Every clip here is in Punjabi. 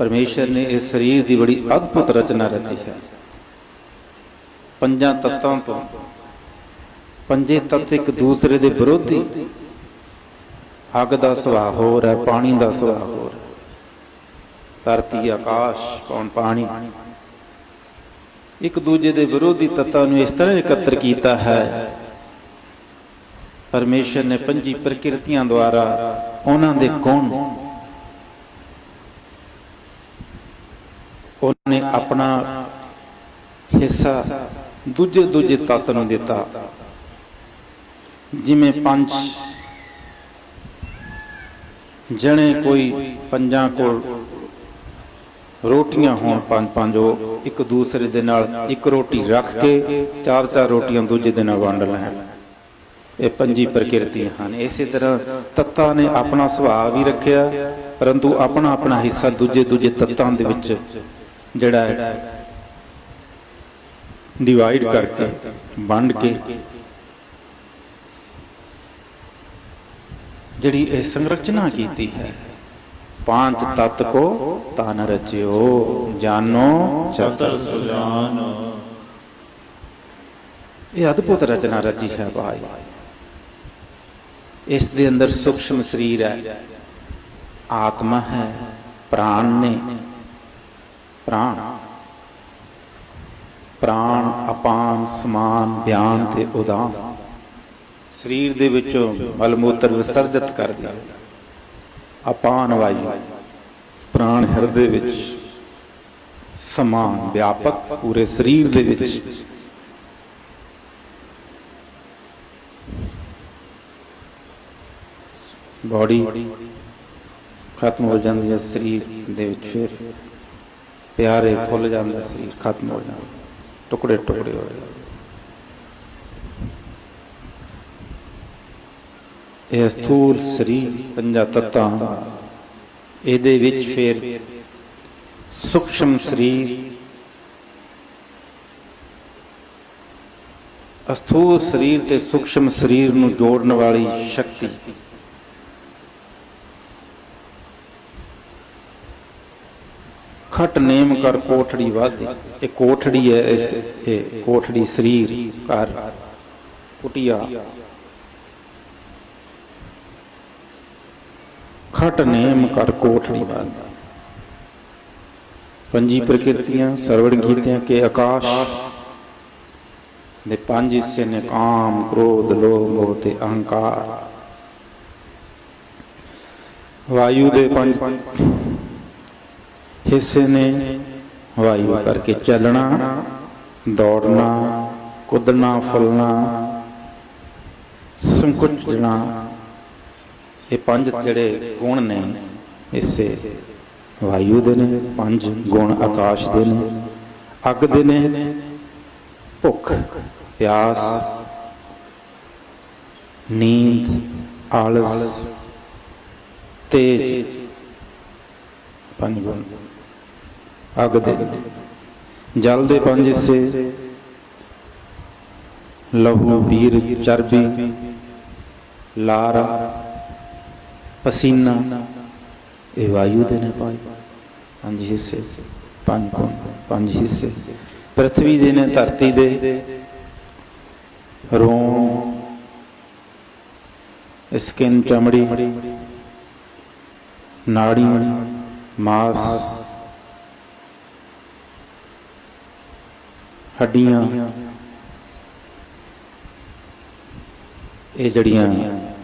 ਪਰਮੇਸ਼ਰ ਨੇ ਇਸ ਸਰੀਰ ਦੀ ਬੜੀ ਅਦਭੁਤ ਰਚਨਾ ਰਚੀ ਹੈ। ਪੰਜਾਂ ਤੱਤਾਂ ਤੋਂ, ਪੰਜੇ ਤੱਤ ਇੱਕ ਦੂਸਰੇ ਦੇ ਵਿਰੋਧੀ। ਅੱਗ ਦਾ ਸੁਭਾਅ ਹੋਰ ਹੈ ਪਾਣੀ ਦਾ ਸੁਭਾਅ ਹੋਰ ਹੈ ਧਰਤੀ, ਆਕਾਸ਼ ਪੌਣ ਪਾਣੀ। ਇੱਕ ਦੂਜੇ ਦੇ ਵਿਰੋਧੀ ਤੱਤਾਂ ਨੂੰ ਇਸ ਤਰ੍ਹਾਂ ਇਕੱਤਰ ਕੀਤਾ ਹੈ। ਪਰਮੇਸ਼ਰ ਨੇ ਪੰਜੀ ਪ੍ਰਕਿਰਤੀਆਂ ਦੁਆਰਾ ਉਹਨਾਂ ਦੇ ਗੁਣ ਉਹਨਾਂ ਨੇ ਆਪਣਾ ਹਿੱਸਾ ਦੂਜੇ ਦੂਜੇ ਤੱਤ ਨੂੰ ਦਿੱਤਾ। ਜਿਵੇਂ ਪੰਜ। ਜਣੇ ਕੋਈ ਪੰਜਾਂ ਕੋਲ ਰੋਟੀਆਂ ਹੋਣ ਪੰਜ ਪੰਜ, ਉਹ ਇੱਕ ਦੂਸਰੇ ਦੇ ਨਾਲ ਇੱਕ ਰੋਟੀ ਰੱਖ ਕੇ ਚਾਰ ਚਾਰ ਰੋਟੀਆਂ ਦੂਜੇ ਦੇ ਨਾਲ ਵੰਡ ਲੈਣ। ਇਹ ਪੰਜੀ ਪ੍ਰਕਿਰਤੀਆਂ ਹਨ। ਇਸੇ ਤਰ੍ਹਾਂ ਤੱਤਾਂ ਨੇ ਆਪਣਾ ਸੁਭਾਅ ਵੀ ਰੱਖਿਆ, ਪਰੰਤੂ ਆਪਣਾ ਆਪਣਾ ਹਿੱਸਾ ਦੂਜੇ ਦੂਜੇ ਤੱਤਾਂ ਦੇ ਵਿੱਚ ਜਿਹੜਾ ਹੈ ਡਿਵਾਈਡ ਕਰਕੇ, ਵੰਡ ਕੇ, ਜਿਹੜੀ ਇਹ ਸੰਰਚਨਾ ਕੀਤੀ ਹੈ। ਪਾਂਚ ਤਤ ਕੋ ਤਨ ਰਚਿਓ, ਜਾਨੋ, ਚਤਰ ਸੁਜਾਨ। ਇਹ ਅਦਭੁਤ ਰਚਨਾ ਰਚੀ ਹੈ ਭਾਈ। ਇਸ ਦੇ ਅੰਦਰ ਸੂਖਸ਼ਮ ਸਰੀਰ ਹੈ। ਆਤਮਾ ਹੈ, ਪ੍ਰਾਣ ਨੇ। ਪ੍ਰਾਣ। ਪ੍ਰਾਣ ਅਪਾਨ ਸਮਾਨ ਬਿਆਨ ਤੇ ਉਦਾਨ। ਸਰੀਰ ਦੇ ਵਿੱਚੋਂ ਮਲ ਮੂਤਰ ਵਿਸਰਜਿਤ ਕਰ ਦਿਆ। ਅਪਾਨ ਵਾਯੂ। ਪ੍ਰਾਣ ਹਿਰਦੇ ਵਿੱਚ ਸਮਾਨ ਵਿਆਪਕ ਪੂਰੇ ਸਰੀਰ ਦੇ ਵਿੱਚ। ਬਾਡੀ ਖਤਮ ਹੋ ਜਾਂਦੀ ਹੈ ਸਰੀਰ ਦੇ ਵਿੱਚ ਫਿਰ। ਪਿਆਰੇ ਫੁੱਲ ਜਾਂਦਾ ਸਰੀਰ ਖਤਮ ਹੋ ਜਾਂਦਾ, ਟੁਕੜੇ ਟੁਕੜੇ ਹੋ ਜਾਂਦੇ। ਇਹ ਸਥੂਲ ਸਰੀਰ ਪੰਜਾਂ ਤੱਤਾਂ ਇਹਦੇ ਵਿੱਚ ਫਿਰ ਸੂਖਸ਼ਮ ਸਰੀਰ ਅਸਥੂਲ ਸਰੀਰ ਤੇ ਸੂਖਸ਼ਮ ਸਰੀਰ ਨੂੰ ਜੋੜਨ ਵਾਲੀ ਸ਼ਕਤੀ। ਖਟ ਨੇਮ ਕਰ ਕੋਠੜੀ ਵਾਧੀ। ਇਹ ਕੋਠੜੀ ਹੈ, ਇਸ ਇਹ ਕੋਠੜੀ ਸਰੀਰ ਘਰ। ਕੁਟਿਆ। ਖਟ ਨੇਮ ਕਰ ਕੋਠੜੀ ਵਾਧੀ। ਪੰਜੀ ਪ੍ਰਕਿਰਤੀਆਂ, ਸਰਵਣ ਕੀਤਿਆਂ ਕੇ ਆਕਾਸ਼। ਦੇ ਪੰਜ ਹਿੱਸੇ ਨੇ ਕਾਮ, ਕ੍ਰੋਧ, ਲੋਭ, ਮੋਹ ਤੇ ਅਹੰਕਾਰ। ਵਾਯੂ ਦੇ ਪੰਜ ਹਿੱਸੇ ਨੇ ਵਾਯੂ ਕਰਕੇ ਚੱਲਣਾ, ਦੌੜਨਾ, ਕੁੱਦਣਾ, ਫੁੱਲਣਾ, ਸੰਕੁਚਣਾ। ਇਹ ਪੰਜ ਜਿਹੜੇ ਗੁਣ ਨੇ, ਇਸੇ ਵਾਯੂ ਦੇ ਨੇ, ਪੰਜ ਗੁਣ ਆਕਾਸ਼ ਦੇ ਨੇ। ਅੱਗ ਦੇ ਨੇ, ਭੁੱਖ, ਪਿਆਸ, ਨੀਂਦ, ਆਲਸ, ਤੇਜ। ਪੰਜ ਗੁਣ। ਅੱਗ ਦੇ ਜਲ ਦੇ ਪੰਜ ਹਿੱਸੇ, ਲਹੂ ਵੀਰ ਚਰਬੀ, ਲਾਰ, ਪਸੀਨਾ, ਇਹ ਵਾਯੂ ਦੇ ਨੇ ਪਾਈ ਪੰਜ ਹਿੱਸੇ, ਪੰਜ ਗੁਣ, ਪੰਜ ਹਿੱਸੇ। ਪ੍ਰਥਵੀ ਦੇ ਨੇ ਧਰਤੀ ਦੇ, ਰੋਮ ਸਕਿਨ ਚਮੜੀ ਨਾੜੀ ਮਾਸ ਹੱਡੀਆਂ। ਇਹ ਜੜੀਆਂ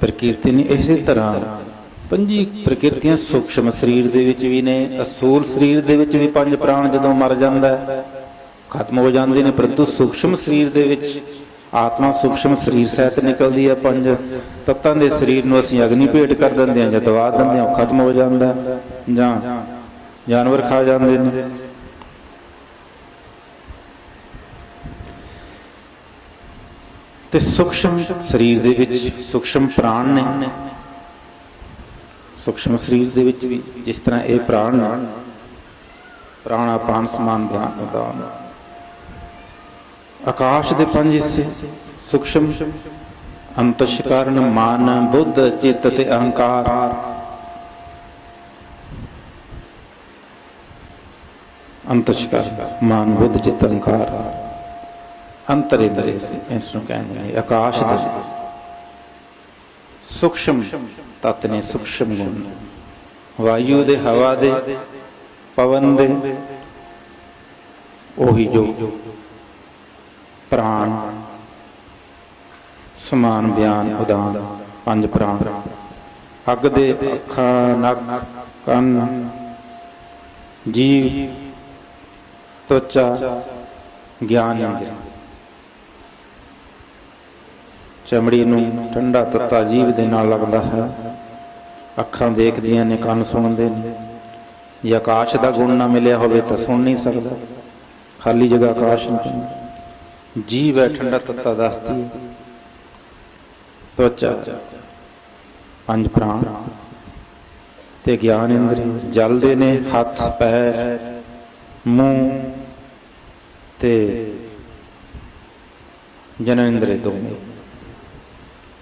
ਪ੍ਰਕਿਰਤੀ ਨੇ, ਇਸੇ ਤਰ੍ਹਾਂ ਪੰਜੀ ਪ੍ਰਕਿਰਤੀਆਂ ਸੂਖਸ਼ਮ ਸਰੀਰ ਦੇ ਵਿੱਚ ਵੀ ਨੇ, ਅਸੂਲ ਸਰੀਰ ਦੇ ਵਿੱਚ ਵੀ ਪੰਜ ਪ੍ਰਾਣ ਜਦੋਂ ਮਰ ਜਾਂਦਾ ਹੈ, ਖਤਮ ਹੋ ਜਾਂਦੇ ਨੇ, ਪਰੰਤੂ ਸੂਖਸ਼ਮ ਸਰੀਰ ਦੇ ਵਿੱਚ ਆਤਮਾ ਸੂਖਸ਼ਮ ਸਰੀਰ ਸਹਿਤ ਨਿਕਲਦੀ ਹੈ ਪੰਜ। ਤੱਤਾਂ ਦੇ ਸਰੀਰ ਨੂੰ ਅਸੀਂ ਅਗਨੀ ਭੇਟ ਕਰ ਦਿੰਦੇ ਹਾਂ ਜਾਂ ਦਵਾ ਦਿੰਦੇ ਹਾਂ, ਉਹ ਖਤਮ ਹੋ ਜਾਂਦਾ ਜਾਂ ਜਾਨਵਰ ਖਾ ਜਾਂਦੇ ਨੇ। ਤੇ ਸੂਖਸ਼ਮ ਸਰੀਰ ਦੇ ਵਿੱਚ ਸੂਖਸ਼ਮ ਪ੍ਰਾਣ ਨੇ। ਸੂਖਸ਼ਮ ਸਰੀਰ ਦੇ ਵਿੱਚ ਵੀ ਜਿਸ ਤਰ੍ਹਾਂ ਇਹ ਪ੍ਰਾਣ ਨੇ ਪ੍ਰਾਣਾ ਪਾਨ ਸਮਾਨ ਬਿਆਨ ਉਦਾਨ ਆਕਾਸ਼ ਦੇ ਪੰਜ ਹਿੱਸੇ, ਸੂਖਸ਼ਮ, ਅੰਤਸ਼ਕਰਨ, ਮਾਨ, ਬੁੱਧ, ਚਿੱਤ ਤੇ ਅਹੰਕਾਰ। ਅੰਤਸ਼ਕਾਰ ਮਨ, ਬੁੱਧ, ਚਿੱਤ, ਅਹੰਕਾਰ। ਅੰਤਰ ਸੀ ਇਸ ਨੂੰ ਕਹਿੰਦੇ ਨੇ ਆਕਾਸ਼ ਦੇ ਸੂਖਸ਼ਮ ਤਤ ਨੇ ਸੂਖਸ਼ਮ ਗੁਣ। ਵਾਯੂ ਦੇ ਹਵਾ ਦੇ ਪਵਨ ਦੇ ਉਹੀ ਜੋ ਪ੍ਰਾਣ ਸਮਾਨ ਬਿਆਨ ਉਦਾਨ ਪੰਜ ਪ੍ਰਾਣ। ਅੱਗ ਦੇ ਅੱਖਾਂ ਨੱਕ ਕੰਨ ਜੀਵ ਤਵਚਾ ਗਿਆਨ ਇੰਦਰੀ ਚਮੜੀ ਨੂੰ ਠੰਡਾ ਤੱਤਾ ਜੀਵ ਦੇ ਨਾਲ ਲੱਗਦਾ ਹੈ। ਅੱਖਾਂ ਦੇਖਦੀਆਂ ਨੇ, ਕੰਨ ਸੁਣਦੇ ਨੇ। ਜੇ ਆਕਾਸ਼ ਦਾ ਗੁਣ ਨਾ ਮਿਲਿਆ ਹੋਵੇ ਤਾਂ ਸੁਣ ਨਹੀਂ ਸਕਦਾ। ਖਾਲੀ ਜਗ੍ਹਾ ਆਕਾਸ਼ ਨਹੀਂ ਜੀਵ ਹੈ, ਠੰਡਾ ਤੱਤਾ ਦੱਸਦੀ ਤਵਚਾ, ਪੰਜ ਪ੍ਰਾਣ। ਤੇ ਗਿਆਨ ਇੰਦਰੀ ਜਲਦੇ ਨੇ, ਹੱਥ, ਪੈਰ, ਮੂੰਹ ਤੇ ਜਨਨ ਇੰਦਰੀ ਦੋਵੇਂ।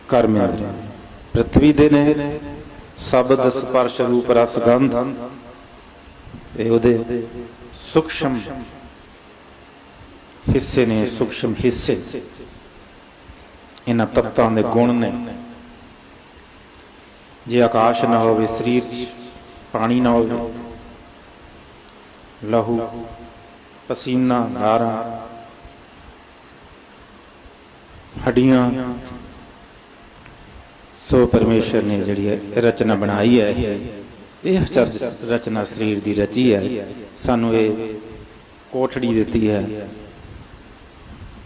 ਕਰਮ ਇੰਦਰੀ ਪ੍ਰithvi ਦੇ ਨੇ ਸ਼ਬਦ ਸਪਰਸ਼ ਰੂਪ ਰਸ ਗੰਧ। ਇਹ ਉਹਦੇ ਸੂਖਸ਼ਮ ਹਿੱਸੇ ਨੇ ਸੂਖਸ਼ਮ ਹਿੱਸੇ। ਇਹਨਾਂ ਤੱਤਾਂ ਦੇ ਗੁਣ ਨੇ। ਜੇ ਆਕਾਸ਼ ਨਾ ਹੋਵੇ, ਸਰੀਰ ਪਾਣੀ ਨਾ ਹੋਵੇ, ਲਹੂ, ਪਸੀਨਾ, ਨਾਰਾ, ਹੱਡੀਆਂ ਸੋ ਪਰਮੇਸ਼ਰ ਨੇ ਜਿਹੜੀ ਰਚਨਾ ਬਣਾਈ ਹੈ, ਇਹ ਅਚਰਜ ਰਚਨਾ ਸਰੀਰ ਦੀ ਰਚੀ ਹੈ। ਸਾਨੂੰ ਇਹ ਕੋਠੜੀ ਦਿੱਤੀ ਹੈ।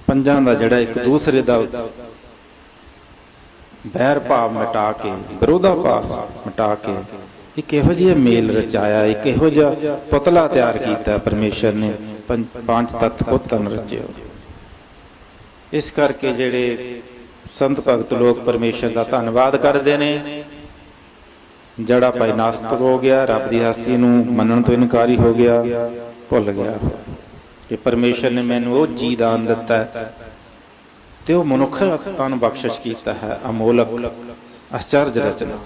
ਪੰਜਾਂ ਦਾ ਜਿਹੜਾ ਇੱਕ ਦੂਸਰੇ ਦਾ ਬੈਰ ਭਾਵ ਮਿਟਾ ਕੇ, ਵਿਰੋਧਾ ਪਾਸ ਮਿਟਾ ਕੇ ਇੱਕ ਇਹੋ ਜਿਹਾ ਮੇਲ ਰਚਾਇਆ ਇੱਕ ਇਹੋ ਜਿਹਾ ਪੁਤਲਾ ਤਿਆਰ ਕੀਤਾ ਪਰਮੇਸ਼ਰ ਨੇ, ਪੰਜ ਪੰਜ ਤੱਤ ਪੁੱਤਨ ਰਚਿਓ। ਇਸ ਕਰਕੇ ਜਿਹੜੇ ਸੰਤ ਭਗਤ ਲੋਕ ਪਰਮੇਸ਼ਰ ਦਾ ਧੰਨਵਾਦ ਕਰਦੇ ਨੇ। ਜਿਹੜਾ ਭਾਈ ਨਾਸਤਕ ਹੋ ਗਿਆ ਰੱਬ ਦੀ ਹਸਤੀ ਨੂੰ ਮੰਨਣ ਤੋਂ ਇਨਕਾਰੀ ਹੋ ਗਿਆ ਭੁੱਲ ਗਿਆ। ਕਿ ਪਰਮੇਸ਼ਰ ਨੇ ਮੈਨੂੰ ਉਹ ਜੀ ਦਾਨ ਦਿੱਤਾ ਤੇ ਉਹ ਮਨੁੱਖ ਤਨ ਬਖਸ਼ਿਸ਼ ਕੀਤਾ ਹੈ। ਅਮੋਲਕ ਅਚਰਜ ਰਚਨਾ।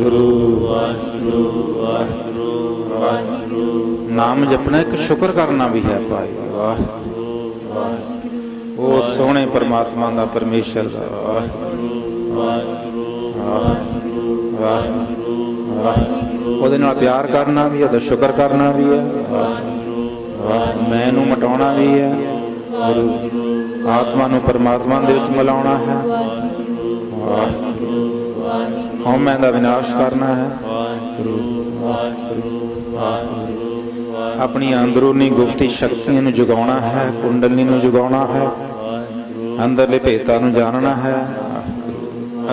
ਗੁਰੂ ਵਾਹਿਗੁਰੂ ਵਾਹਿਗੁਰੂ ਵਾਹਿਗੁਰੂ। ਨਾਮ ਜਪਣਾ ਇੱਕ ਸ਼ੁਕਰ ਕਰਨਾ ਵੀ ਹੈ ਭਾਈ। ਵਾਹਿਗੁਰੂ। ਉਹ ਸੋਹਣੇ ਪਰਮਾਤਮਾ ਦਾ ਪਰਮੇਸ਼ਰ ਦਾ। ਵਾਹਿਗੁਰੂ ਵਾਹਿਗੁਰੂ ਵਾਹਿਗੁਰੂ ਉਹਦੇ ਨਾਲ ਪਿਆਰ ਕਰਨਾ ਵੀ ਹੈ, ਉਹਦਾ ਸ਼ੁਕਰ ਕਰਨਾ ਵੀ ਹੈ। ਵਾਹਿਗੁਰੂ ਮੈਂ ਨੂੰ ਮਟਾਉਣਾ ਵੀ ਹੈ। ਗੁਰੂ ਆਤਮਾ ਨੂੰ ਪਰਮਾਤਮਾ ਦੇ ਵਿੱਚ ਮਿਲਾਉਣਾ ਹੈ। ਵਾਹਿਗੁਰੂ ਹਉਮੈ ਦਾ ਵਿਨਾਸ਼ ਕਰਨਾ ਹੈ। ਆਪਣੀ ਅੰਦਰੂਨੀ ਗੁਪਤੀ ਸ਼ਕਤੀਆਂ ਨੂੰ ਜਗਾਉਣਾ ਹੈ, ਕੁੰਡਲੀ ਨੂੰ ਜਗਾਉਣਾ ਹੈ, ਅੰਦਰਲੇ ਭੇਤਾਂ ਨੂੰ ਜਾਣਨਾ ਹੈ,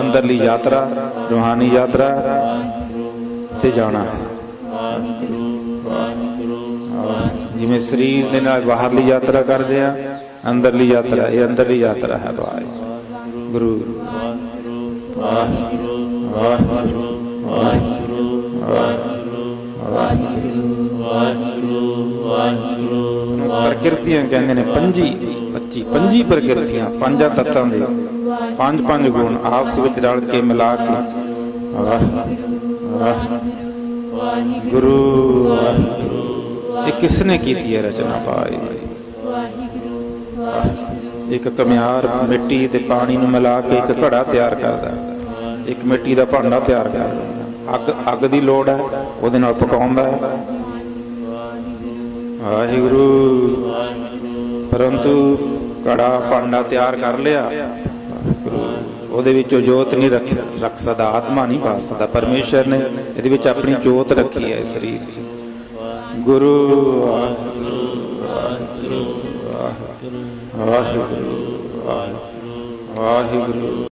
ਅੰਦਰਲੀ ਯਾਤਰਾ, ਰੂਹਾਨੀ ਯਾਤਰਾ ਤੇ ਜਾਣਾ ਹੈ। ਜਿਵੇਂ ਸਰੀਰ ਦੇ ਨਾਲ ਬਾਹਰਲੀ ਯਾਤਰਾ ਕਰਦੇ ਆ, ਅੰਦਰਲੀ ਯਾਤਰਾ, ਇਹ ਅੰਦਰਲੀ ਯਾਤਰਾ ਹੈ ਭਾਈ। ਗੁਰੂ ਵਾਹਿਗੁਰੂ ਵਾਹਿਗੁਰੂ ਵਾਹਿਗੁਰੂ ਪ੍ਰਕਿਰਤੀਆਂ ਕਹਿੰਦੇ ਨੇ ਪੰਜੀ 25 ਪੰਜੀ ਪ੍ਰਕਿਰਤੀਆਂ, ਪੰਜਾਂ ਤੱਤਾਂ ਦੇ। ਪੰਜ ਪੰਜ ਗੁਣ ਆਪਸ ਵਿੱਚ ਰਲ ਕੇ ਮਿਲਾ ਕੇ। ਗੁਰੂ ਇਹ ਕਿਸ ਨੇ ਕੀਤੀ ਹੈ ਰਚਨਾ ਪਾਈ ਇੱਕ ਕਮਿਆਰ ਮਿੱਟੀ ਤੇ ਪਾਣੀ ਨੂੰ ਮਿਲਾ ਕੇ ਇੱਕ ਘੜਾ ਤਿਆਰ ਕਰਦਾ ਇੱਕ ਮਿੱਟੀ ਦਾ ਭਾਂਡਾ ਤਿਆਰ ਕਰਦਾ ਅੱਗ ਅੱਗ ਦੀ ਲੋੜ ਹੈ, ਉਹਦੇ ਨਾਲ ਪਕਾਉਂਦਾ ਹੈ। ਵਾਹਿਗੁਰੂ। ਪਰੰਤੂ ਕੜਾ ਭਾਂਡਾ ਤਿਆਰ ਕਰ ਲਿਆ। ਉਹਦੇ ਵਿੱਚੋਂ ਜੋਤ ਨਹੀਂ ਰੱਖ ਰੱਖ ਸਕਦਾ, ਆਤਮਾ ਨਹੀਂ ਪਾ ਸਕਦਾ। ਪਰਮੇਸ਼ਰ ਨੇ ਇਹਦੇ ਵਿੱਚ ਆਪਣੀ ਜੋਤ ਰੱਖੀ ਹੈ ਸਰੀਰ 'ਚ ਗੁਰੂ, ਵਾਹਿਗੁਰੂ ਵਾਹਿਗੁਰੂ ਵਾਹਿਗੁਰੂ ਵਾਹਿਗੁਰੂ ਵਾਹਿਗੁਰੂ।